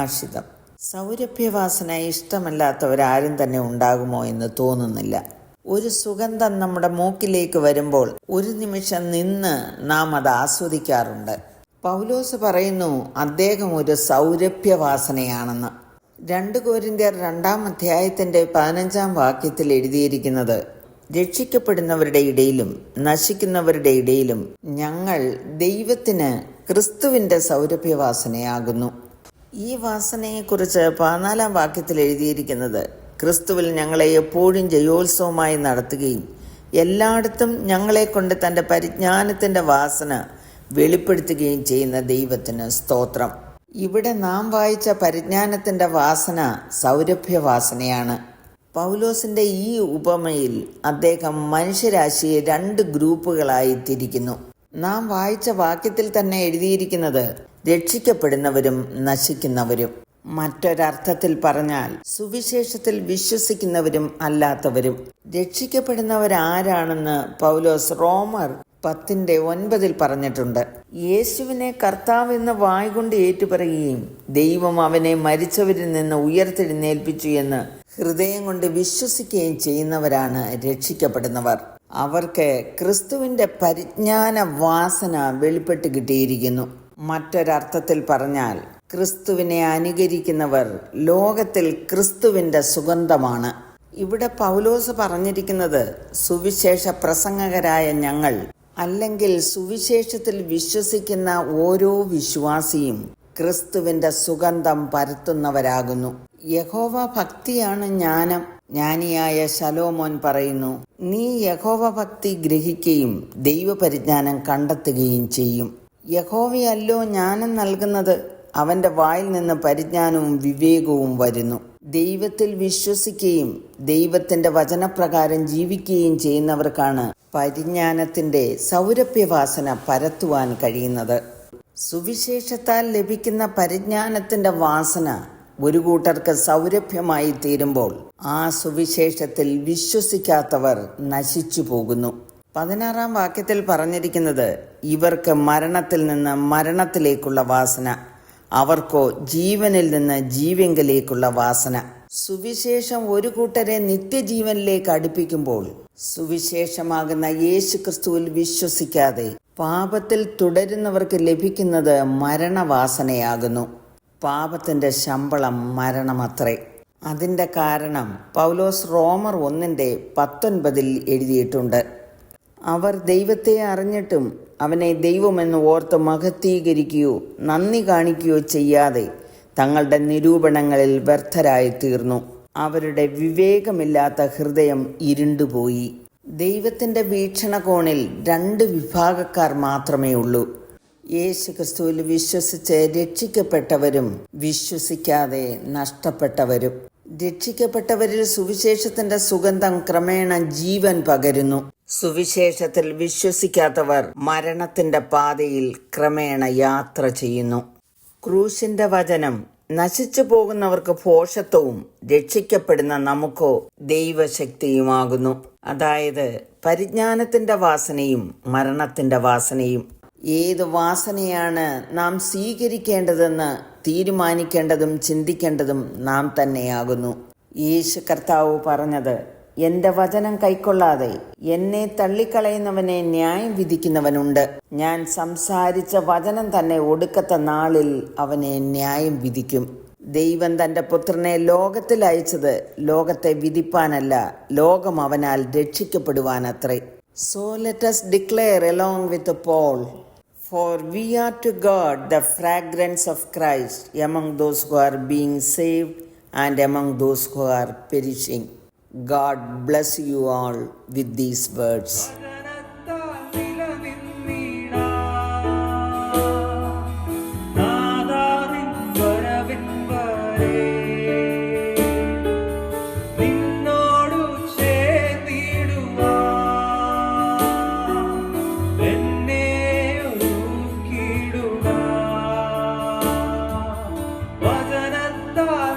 സുഭാഷിതം സൗരഭ്യവാസന ഇഷ്ടമല്ലാത്തവരാരും തന്നെ ഉണ്ടാകുമോ എന്ന് തോന്നുന്നില്ല. ഒരു സുഗന്ധം നമ്മുടെ മൂക്കിലേക്ക് വരുമ്പോൾ ഒരു നിമിഷം നിന്ന് നാം അത് ആസ്വദിക്കാറുണ്ട്. പൗലോസ് പറയുന്നു അദ്ദേഹം ഒരു സൗരഭ്യവാസനയാണെന്ന്. രണ്ട് കോരിന്ത്യർ രണ്ടാം അധ്യായത്തിന്റെ പതിനഞ്ചാം വാക്യത്തിൽ എഴുതിയിരിക്കുന്നത് രക്ഷിക്കപ്പെടുന്നവരുടെ ഇടയിലും നശിക്കുന്നവരുടെ ഇടയിലും ഞങ്ങൾ ദൈവത്തിന് ക്രിസ്തുവിന്റെ സൗരഭ്യവാസനയാകുന്നു. ഈ വാസനയെക്കുറിച്ച് പതിനാലാം വാക്യത്തിൽ എഴുതിയിരിക്കുന്നത് ക്രിസ്തുവിൽ ഞങ്ങളെ എപ്പോഴും ജയോത്സവമായി നടത്തുകയും എല്ലായിടത്തും ഞങ്ങളെ കൊണ്ട് തന്റെ പരിജ്ഞാനത്തിന്റെ വാസന വെളിപ്പെടുത്തുകയും ചെയ്യുന്ന ദൈവത്തിന് സ്തോത്രം. ഇവിടെ നാം വായിച്ച പരിജ്ഞാനത്തിന്റെ വാസന സൗരഭ്യവാസനയാണ്. പൗലോസിന്റെ ഈ ഉപമയിൽ അദ്ദേഹം മനുഷ്യരാശിയെ രണ്ട് ഗ്രൂപ്പുകളായി തിരിക്കുന്നു. നാം വായിച്ച വാക്യത്തിൽ തന്നെ എഴുതിയിരിക്കുന്നത് രക്ഷിക്കപ്പെടുന്നവരും നശിക്കുന്നവരും. മറ്റൊരർത്ഥത്തിൽ പറഞ്ഞാൽ സുവിശേഷത്തിൽ വിശ്വസിക്കുന്നവരും അല്ലാത്തവരും. രക്ഷിക്കപ്പെടുന്നവരാരാണെന്ന് പൗലോസ് റോമർ പത്തിന്റെ ഒൻപതിൽ പറഞ്ഞിട്ടുണ്ട്. യേശുവിനെ കർത്താവ് എന്ന് വായ്കൊണ്ട് ഏറ്റുപറയുകയും ദൈവം അവനെ മരിച്ചവരിൽ നിന്ന് ഉയർത്തെഴുന്നേൽപ്പിച്ചു എന്ന് ഹൃദയം കൊണ്ട് വിശ്വസിക്കുകയും ചെയ്യുന്നവരാണ് രക്ഷിക്കപ്പെടുന്നവർ. അവർക്ക് ക്രിസ്തുവിന്റെ പരിജ്ഞാന വാസന വെളിപ്പെട്ട് കിട്ടിയിരിക്കുന്നു. മറ്റൊരർത്ഥത്തിൽ പറഞ്ഞാൽ ക്രിസ്തുവിനെ അനുകരിക്കുന്നവർ ലോകത്തിൽ ക്രിസ്തുവിന്റെ സുഗന്ധമാണ്. ഇവിടെ പൗലോസ് പറഞ്ഞിരിക്കുന്നത് സുവിശേഷ പ്രസംഗകരായ ഞങ്ങൾ അല്ലെങ്കിൽ സുവിശേഷത്തിൽ വിശ്വസിക്കുന്ന ഓരോ വിശ്വാസിയും ക്രിസ്തുവിന്റെ സുഗന്ധം പരത്തുന്നവരാകുന്നു. യഹോവ ഭക്തിയാണ് ജ്ഞാനം. ജ്ഞാനിയായ ശലോമോൻ പറയുന്നു നീ യഹോവ ഭക്തി ഗ്രഹിക്കുകയും ദൈവപരിജ്ഞാനം കണ്ടെത്തുകയും ചെയ്യും. യഹോവയല്ലോ ജ്ഞാനം നൽകുന്നത്. അവന്റെ വായിൽ നിന്ന് പരിജ്ഞാനവും വിവേകവും വരുന്നു. ദൈവത്തിൽ വിശ്വസിക്കുകയും ദൈവത്തിന്റെ വചനപ്രകാരം ജീവിക്കുകയും ചെയ്യുന്നവർക്കാണ് പരിജ്ഞാനത്തിന്റെ സൗരഭ്യവാസന പരത്തുവാൻ കഴിയുന്നത്. സുവിശേഷത്താൽ ലഭിക്കുന്ന പരിജ്ഞാനത്തിന്റെ വാസന ഒരു കൂട്ടർക്ക് സൗരഭ്യമായി തീരുമ്പോൾ ആ സുവിശേഷത്തിൽ വിശ്വസിക്കാത്തവർ നശിച്ചു പോകുന്നു. പതിനാറാം വാക്യത്തിൽ പറഞ്ഞിരിക്കുന്നത് ഇവർക്ക് മരണത്തിൽ നിന്ന് മരണത്തിലേക്കുള്ള വാസന അവർക്കോ ജീവനിൽ നിന്ന് ജീവങ്കലേക്കുള്ള വാസന. സുവിശേഷം ഒരു കൂട്ടരെ നിത്യജീവനിലേക്ക് അടുപ്പിക്കുമ്പോൾ സുവിശേഷമാകുന്ന യേശു ക്രിസ്തുവിൽ വിശ്വസിക്കാതെ പാപത്തിൽ തുടരുന്നവർക്ക് ലഭിക്കുന്നത് മരണവാസനയാകുന്നു. പാപത്തിന്റെ ശമ്പളം മരണമത്രേ. അതിന്റെ കാരണം പൗലോസ് റോമർ ഒന്നിന്റെ പത്തൊൻപതിൽ എഴുതിയിട്ടുണ്ട്. അവർ ദൈവത്തെ അറിഞ്ഞിട്ടും അവനെ ദൈവമെന്ന് ഓർത്ത് മഹത്വീകരിക്കുകയോ നന്ദി കാണിക്കുകയോ ചെയ്യാതെ തങ്ങളുടെ നിരൂപണങ്ങളിൽ വ്യർത്ഥരായി തീർന്നു അവരുടെ വിവേകമില്ലാത്ത ഹൃദയം ഇരുണ്ടുപോയി. ദൈവത്തിന്റെ വീക്ഷണകോണിൽ രണ്ട് വിഭാഗക്കാർ മാത്രമേ ഉള്ളൂ. യേശു ക്രിസ്തുവിൽ വിശ്വസിച്ച് രക്ഷിക്കപ്പെട്ടവരും വിശ്വസിക്കാതെ നഷ്ടപ്പെട്ടവരും. രക്ഷിക്കപ്പെട്ടവരിൽ സുവിശേഷത്തിന്റെ സുഗന്ധം ക്രമേണ ജീവൻ പകരുന്നു. സുവിശേഷത്തിൽ വിശ്വസിക്കാത്തവർ മരണത്തിന്റെ പാതയിൽ ക്രമേണ യാത്ര ചെയ്യുന്നു. ക്രൂശിന്റെ വചനം നശിച്ചു പോകുന്നവർക്ക് പോഷത്വവും രക്ഷിക്കപ്പെടുന്ന നമുക്കോ ദൈവശക്തിയുമാകുന്നു. അതായത് പരിജ്ഞാനത്തിന്റെ വാസനയും മരണത്തിന്റെ വാസനയും. ഏത് വാസനയാണ് നാം സ്വീകരിക്കേണ്ടതെന്ന് തീരുമാനിക്കേണ്ടതും ചിന്തിക്കേണ്ടതും നാം തന്നെയാകുന്നു. യേശു കർത്താവ് പറഞ്ഞത് എന്റെ വചനം കൈക്കൊള്ളാതെ എന്നെ തള്ളിക്കളയുന്നവനെ ന്യായം വിധിക്കുന്നവനുണ്ട്. ഞാൻ സംസാരിച്ച വചനം തന്നെ ഒടുക്കത്തെ നാളിൽ അവനെ ന്യായം വിധിക്കും. ദൈവം തന്റെ പുത്രനെ ലോകത്തിൽ അയച്ചത് ലോകത്തെ വിധിപ്പാനല്ല ലോകം അവനാൽ രക്ഷിക്കപ്പെടുവാനത്രേ. So let let's declare along with Paul for we are to God the fragrance of Christ among those who are being saved and among those who are perishing. God bless you all with these words. Bye.